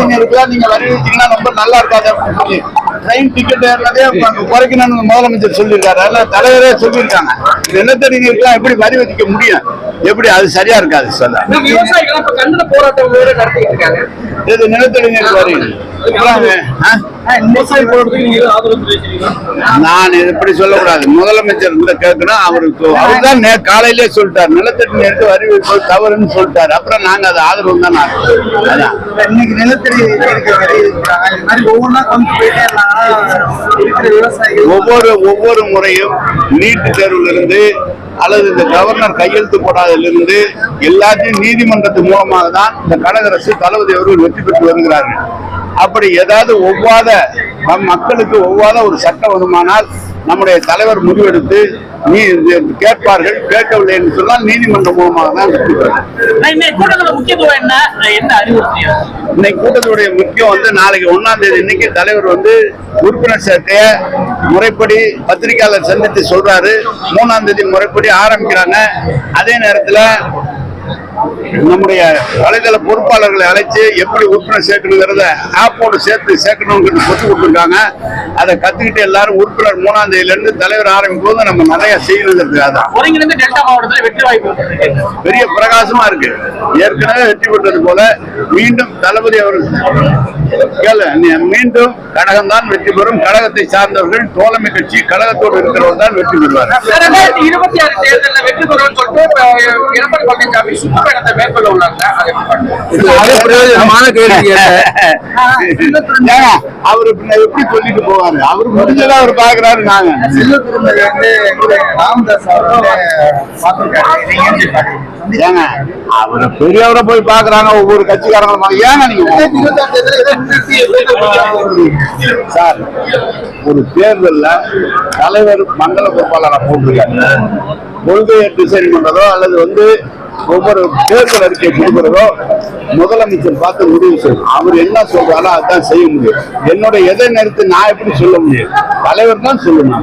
நிலத்தடிஞருக்குலாம் நீங்க வரி வச்சீங்கன்னா ரொம்ப நல்லா இருக்காது அப்படின்னு சொல்லி. ட்ரெயின் டிக்கெட் ஏறினதே குறைக்கணும்னு முதலமைச்சர் சொல்லியிருக்காரு. அதெல்லாம் தலைவரே சொல்லியிருக்காங்க. நிலத்தடிஞருக்குலாம் எப்படி வரி விதிக்க முடியும்? எப்படி அது சரியா இருக்காது? சொல்ல. விவசாயிகள் போராட்டம் இது நிலத்தடிஞர் வரி? நான் இது இப்படி சொல்லக்கூடாது. முதலமைச்சர் கூட கேட்கணும் அவருக்கு அவர் தான் நே காலையிலே சொல்லிட்டார். நிலத்தடி வரி விதிப்பது தவறுன்னு சொல்லிட்டாரு. அப்புறம் நாங்க அதை ஆதரவு தான் அதான். இன்னைக்கு நிலத்தடி ஒவ்வொரு ஒவ்வொரு முறையும் நீட்டு தேர்வுல இருந்து அல்லது இந்த கவர்னர் கையெழுத்து போடாதிலிருந்து எல்லாத்தையும் நீதிமன்றத்து மூலமாக தான் இந்த கனக அரசு தளபதி அவர்கள் வெற்றி பெற்று வருகிறார்கள். அப்படி ஏதாவது ஒவ்வாத மக்களுக்கு ஒவ்வாத ஒரு சட்டம் வருமானால் நம்முடைய தலைவர் முடிவெடுத்து நீ கேட்பார்கள் கேட்கவில்லை என்று சொன்னால் நீதிமன்றம் மூலமாக தான் இன்னைக்கு கூட்டத்துடைய முக்கியம் வந்து நாளைக்கு ஒன்னாம் தேதி இன்னைக்கு தலைவர் வந்து உறுப்பினர் சேர்க்கைய முறைப்படி பத்திரிகையாளர் சந்தித்து சொல்றாரு. மூணாம் தேதி முறைப்படி ஆரம்பிக்கிறாங்க. அதே நேரத்துல நம்முடைய வலைதள பொறுப்பாளர்களை அழைச்சு எப்படி உறுப்பினர் சேர்க்கணுங்கிறத ஆப்போடு சேர்த்து சேர்க்கணுங்கிறது சொல்லி கொடுத்துருக்காங்க. அதை கத்துக்கிட்டு எல்லாரும் உறுப்பினர் மூணாம் தேதியில இருந்து தலைவர் ஆரம்பிக்கும் போது நம்ம நிறைய செய்யணுங்கிறதுக்காக ஒருங்கிணைந்த டெல்டா மாவட்டத்தில் வெற்றி வாய்ப்பு. பெரிய பிரகாசமா இருக்கு. ஏற்கனவே வெற்றி பெற்றது போல மீண்டும் தளபதி அவர்கள் மீண்டும் கழகம் தான் வெற்றி பெறும். கழகத்தை சார்ந்தவர்கள் தோழமை கட்சி கழகத்தோடு இருக்கிறவர் தான் வெற்றி பெறுவார். இருபத்தி ஆறு தேர்தலில் வெற்றி பெறுவோம்னு சொல்லிட்டு எடப்பாடி பழனிசாமி சுற்றுப்பயணத்தை மேற்கொள்ள உள்ளாங்க பிரயோஜனமான கேள்வி அவரு எப்படி சொல்லிட்டு போவாரு? அவர் முடிஞ்சதை அவர் பாக்குறாரு நாங்க. செல்வத்திருந்தது வந்து ராமதாஸ் ஏங்க அவரை பெரியவரை போய் பாக்குறாங்க ஒவ்வொரு கட்சிக்காரங்களும் ஏங்க நீங்க? சார் ஒரு தேர்தல்ல தலைவர் மண்டல பொறுப்பாளரா போட்டிருக்காரு. கொள்கையை டிசைன் பண்றதோ அல்லது வந்து ஒவ்வொரு தேர்தல் அறிக்கை கொடுக்கிறதோ முதலமைச்சர் பார்த்து முடிவு செய்யும். அவர் என்ன சொல்றாரோ அதான் செய்ய முடியும். என்னோட எதை நிறுத்தி நான் எப்படி சொல்ல முடியும்? தலைவர் தான் சொல்லணும்.